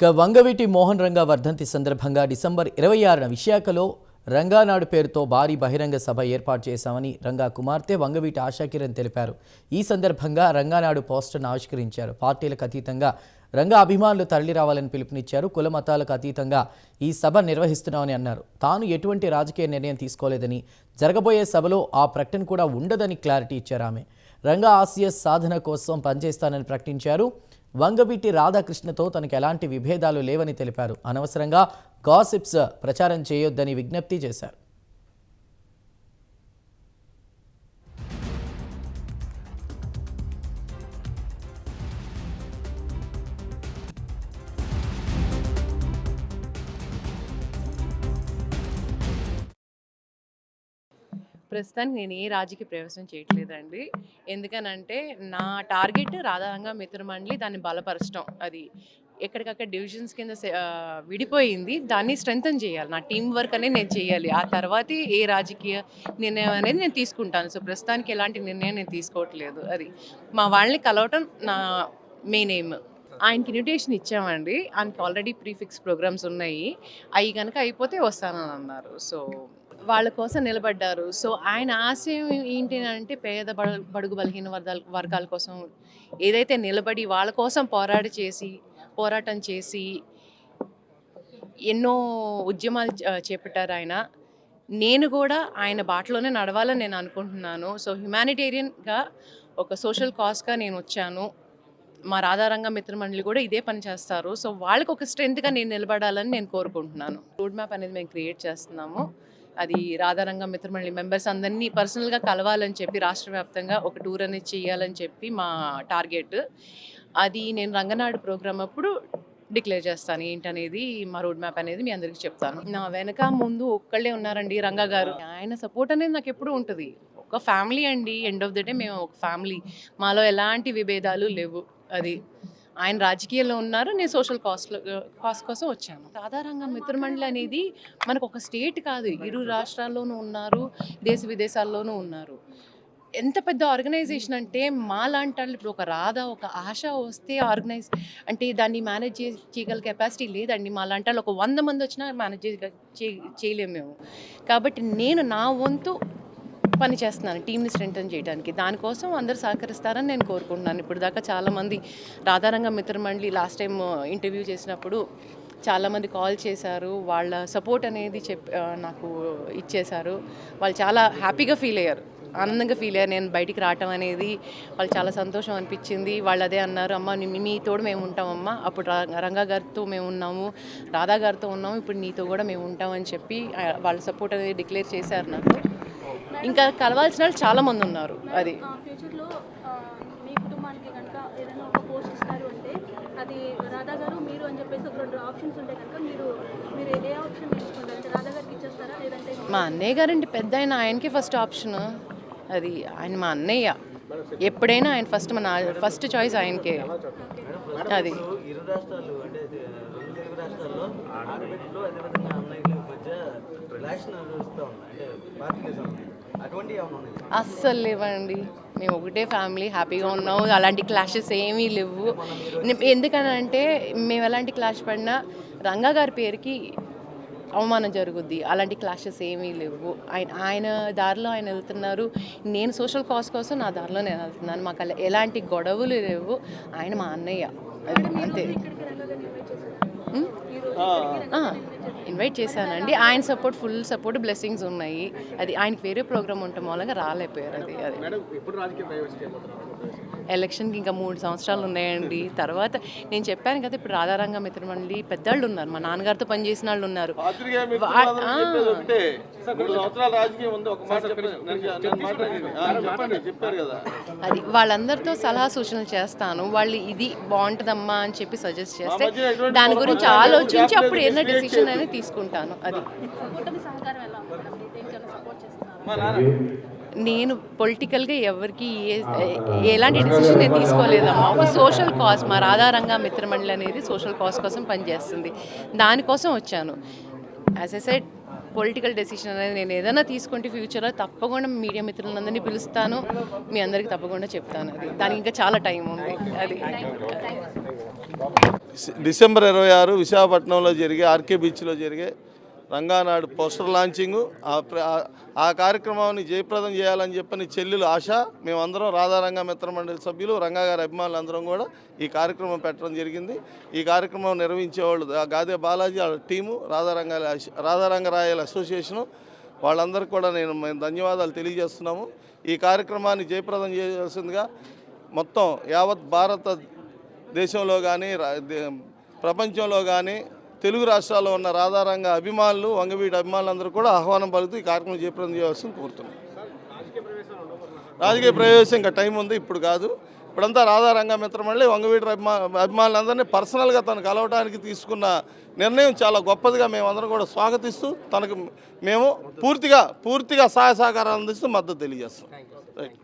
ఇక వంగవీటి మోహన్ రంగా వర్ధంతి సందర్భంగా డిసెంబర్ ఇరవై ఆరున విశాఖలో రంగానాడు పేరుతో భారీ బహిరంగ సభ ఏర్పాటు చేశామని రంగా కుమార్తె వంగవీటి ఆశాకిరణ్ తెలిపారు. ఈ సందర్భంగా రంగానాడు పోస్టర్ను ఆవిష్కరించారు. పార్టీలకు అతీతంగా రంగా అభిమానులు తరలిరావాలని పిలుపునిచ్చారు. కుల మతాలకు అతీతంగా ఈ సభ నిర్వహిస్తున్నామని అన్నారు. తాను ఎటువంటి రాజకీయ నిర్ణయం తీసుకోలేదని జరగబోయే సభలో ఆ ప్రకటన కూడా ఉండదని క్లారిటీ ఇచ్చారు ఆమె. రంగా ఆసియస్ సాధన కోసం పనిచేస్తానని ప్రకటించారు. వంగవీటి రాధాకృష్ణతో తనకు ఎలాంటి విభేదాలు లేవని తెలిపారు. అనవసరంగా గాసిప్స్ ప్రచారం చేయొద్దని విజ్ఞప్తి చేశారు. ప్రస్తుతానికి నేను ఏ రాజకీయ ప్రవేశం చేయట్లేదండి. ఎందుకనంటే నా టార్గెట్ రాధారంగ మిత్రమండలి దాన్ని బలపరచడం అది ఎక్కడికక్కడ డివిజన్స్ కింద విడిపోయింది. దాన్ని స్ట్రెంగ్తన్ చేయాలి. నా టీం వర్క్ అనేది నేను చేయాలి. ఆ తర్వాతే ఏ రాజకీయ నిర్ణయం అనేది నేను తీసుకుంటాను. సో ప్రస్తుతానికి ఎలాంటి నిర్ణయం నేను తీసుకోవట్లేదు. అది మా వాళ్ళని కలవటం నా మెయిన్ ఎయిమ్. ఆయనకి ఇన్విటేషన్ ఇచ్చామండి. ఆయనకి ఆల్రెడీ ప్రీఫిక్స్ ప్రోగ్రామ్స్ ఉన్నాయి. అవి కనుక అయిపోతే వస్తానని అన్నారు. సో వాళ్ళ కోసం నిలబడ్డారు. సో ఆయన ఆశయం ఏంటి అంటే పేద బడు- బడుగు బలహీన వర్గాల వర్గాల కోసం ఏదైతే నిలబడి వాళ్ళ కోసం పోరాట చేసి పోరాటం చేసి ఎన్నో ఉద్యమాలు చేపట్టారు ఆయన. నేను కూడా ఆయన బాటలోనే నడవాలని నేను అనుకుంటున్నాను. సో హ్యుమానిటేరియన్గా ఒక సోషల్ కాస్గా నేను వచ్చాను. మా రాధారంగ మిత్రమండలి కూడా ఇదే పని చేస్తారు. సో వాళ్ళకి ఒక స్ట్రెంత్గా నేను నిలబడాలని నేను కోరుకుంటున్నాను. రోడ్ మ్యాప్ అనేది మేము క్రియేట్ చేస్తున్నాము. అది రాధారంగం మిత్రమండలి మెంబర్స్ అందరినీ పర్సనల్గా కలవాలని చెప్పి రాష్ట్ర వ్యాప్తంగా ఒక టూర్ అనేది చేయాలని చెప్పి మా టార్గెట్. అది నేను రంగనాడు ప్రోగ్రామ్ అప్పుడు డిక్లేర్ చేస్తాను ఏంటనేది మా రోడ్ మ్యాప్ అనేది మీ అందరికీ చెప్తాను. నా వెనక ముందు ఒక్కళ్ళే ఉన్నారండి రంగా గారు. ఆయన సపోర్ట్ అనేది నాకు ఎప్పుడు ఉంటుంది. ఒక ఫ్యామిలీ అండి. ఎండ్ ఆఫ్ ద డే మేము ఒక ఫ్యామిలీ. మాలో ఎలాంటి విభేదాలు లేవు. అది ఆయన రాజకీయాల్లో ఉన్నారు. నేను సోషల్ కాస్ట్లో కాస్ట్ కోసం వచ్చాను. సాధారణంగా మిత్రమండలి అనేది మనకు ఒక స్టేట్ కాదు. ఇరు రాష్ట్రాల్లోనూ ఉన్నారు దేశ విదేశాల్లోనూ ఉన్నారు. ఎంత పెద్ద ఆర్గనైజేషన్ అంటే మా లాంటి వాళ్ళు ఇప్పుడు ఒక రాధా ఒక ఆశ వస్తే ఆర్గనైజ్ అంటే దాన్ని మేనేజ్ చేయగల కెపాసిటీ లేదండి. మా లాంటి వాళ్ళు ఒక వంద మంది వచ్చినా మేనేజ్ చేయలేము మేము. కాబట్టి నేను నా వంతు పని చేస్తున్నాను టీంని స్ట్రెంగ్తన్ చేయడానికి. దానికోసం అందరూ సహకరిస్తారని నేను కోరుకుంటున్నాను. ఇప్పుడు దాకా చాలామంది Radharanga Mitramandali last time interview చేసినప్పుడు చాలామంది కాల్ చేశారు. వాళ్ళ సపోర్ట్ అనేది చెప్ నాకు ఇచ్చేశారు. వాళ్ళు చాలా హ్యాపీగా ఫీల్ అయ్యారు. ఆనందంగా ఫీల్ అయ్యారు. నేను బయటికి రావటం అనేది వాళ్ళు చాలా సంతోషం అనిపించింది. వాళ్ళు అదే అన్నారు అమ్మ నీ- మీ తోడు మేము ఉంటామమ్మా. అప్పుడు రంగా గారితో మేము ఉన్నాము. రాధా గారితో ఉన్నాము. ఇప్పుడు నీతో కూడా మేము ఉంటామని చెప్పి వాళ్ళ సపోర్ట్ అనేది డిక్లేర్ చేశారు నాకు. ఇంకా కలవాల్సిన వాళ్ళు చాలా మంది ఉన్నారు. అది. ఫ్యూచర్లో ఆ, మీ కుటుంబానికి కనుక ఏదైనా ఒక పోస్ట్ ఇస్తారు అంటే అది రాధా గారు మీరు అని చెప్పేసి ఒక రెండు ఆప్షన్స్ ఉంటాయి కనుక మీరు మీరు ఏ ఆప్షన్ తీసుకుంటారు? అంటే రాధా గారికి ఇచ్చేస్తారా? లేదంటే మా అన్నయ్య గారంటే పెద్ద ఆయన ఆయనకి ఫస్ట్ ఆప్షన్ అది ఆయన మా అన్నయ్య. ఎప్పుడైనా ఆయన ఫస్ట్ మన ఫస్ట్ చాయిస్ ఆయనకే. అది. ఇప్పుడు ఇరు రాష్ట్రాలు అంటే ఇది రెండు తెలుగు రాష్ట్రాల్లో ఆడబిడ్డలు అదేవిధంగా అన్నయ్యల మధ్య రిలేషన్ నడుస్తూ ఉంది అంటే అస్సలు లేవండి. మేము ఒకటే ఫ్యామిలీ హ్యాపీగా ఉన్నాము. అలాంటి క్లాషెస్ ఏమీ లేవు. ఎందుకనంటే మేము ఎలాంటి క్లాష్ పడినా రంగా గారి పేరుకి అవమానం జరుగుద్ది. అలాంటి క్లాషెస్ ఏమీ లేవు. ఆయన ఆయన దారిలో ఆయన వెళ్తున్నారు. నేను సోషల్ కాజ్ కోసం నా దారిలో నేను వెళ్తున్నాను. మాకు ఎలాంటి గొడవలు లేవు. ఆయన మా అన్నయ్య. అంతే. ఇన్వైట్ చేశానండి. ఆయన సపోర్ట్ ఫుల్ సపోర్ట్ బ్లెస్సింగ్స్ ఉన్నాయి. అది ఆయనకి వేరే ప్రోగ్రామ్ ఉండటం మూలంగా రాలేకపోయారు అది అది. ఎలక్షన్కి ఇంకా మూడు సంవత్సరాలు ఉన్నాయండి. తర్వాత నేను చెప్పాను కదా ఇప్పుడు రాధారంగ మిత్రమండలి పెద్దవాళ్ళు ఉన్నారు. మా నాన్నగారితో పనిచేసిన వాళ్ళు ఉన్నారు. అది వాళ్ళందరితో సలహా సూచనలు చేస్తాను. వాళ్ళు ఇది బాగుంటుందమ్మా అని చెప్పి సజెస్ట్ చేస్తే దాని గురించి ఆలోచించి అప్పుడు ఏదైనా డెసిషన్ అనేది తీసుకుంటాను. అది. కూటమి సహకారం ఎలా నేను పొలిటికల్గా ఎవరికి ఏ ఎలాంటి డిసిషన్ నేను తీసుకోలేదమ్మా. ఒక సోషల్ కాజ్ మా రాధారంగా మిత్రమండలి అనేది సోషల్ కాజ్ కోసం పనిచేస్తుంది. దానికోసం వచ్చాను. As I said political decision అనేది నేను ఏదైనా తీసుకుంటే ఫ్యూచర్లో తప్పకుండా మీడియా మిత్రులందరినీ పిలుస్తాను. మీ అందరికీ తప్పకుండా చెప్తాను అది. దానికి ఇంకా చాలా టైం ఉంది. అది. డిసెంబర్ ఇరవై ఆరు విశాఖపట్నంలో జరిగే ఆర్కే బీచ్లో జరిగే రంగానాడు పోస్టర్ లాంచింగు. ఆ ప్ర- ఆ- కార్యక్రమాన్ని జయప్రదం చేయాలని చెప్పని చెల్లెలు ఆశ. మేమందరం రాధారంగ మిత్ర మండలి సభ్యులు రంగాగారి అభిమానులు అందరం కూడా ఈ కార్యక్రమం పెట్టడం జరిగింది. ఈ కార్యక్రమం నిర్వహించేవాళ్ళు గాదే బాలాజీ వాళ్ళ టీము రాధారంగ రాధారంగరాయల అసోసియేషను. వాళ్ళందరికీ కూడా నేను ధన్యవాదాలు తెలియజేస్తున్నాము. ఈ కార్యక్రమాన్ని జయప్రదం చేయాల్సిందిగా మొత్తం యావత్ భారత దేశంలో కానీ ప్రపంచంలో కానీ తెలుగు రాష్ట్రాల్లో ఉన్న రాధారంగ అభిమానులు వంగవీటి అభిమానులందరూ కూడా ఆహ్వానం పలుకుతూ ఈ కార్యక్రమం జయప్రదం చేయవలసింది కోరుతున్నాం. రాజకీయ ప్రవేశం ఇంకా టైం ఉంది ఇప్పుడు కాదు. ఇప్పుడంతా రాధారంగ మిత్రమండలి వంగవీటి అభిమా అభిమానులందరినీ పర్సనల్గా తను కలవడానికి తీసుకున్న నిర్ణయం చాలా గొప్పదిగా మేమందరం కూడా స్వాగతిస్తూ తనకు మేము పూర్తిగా పూర్తిగా సహాయ సహకారాలు అందిస్తూ మద్దతు తెలియజేస్తాం రైట్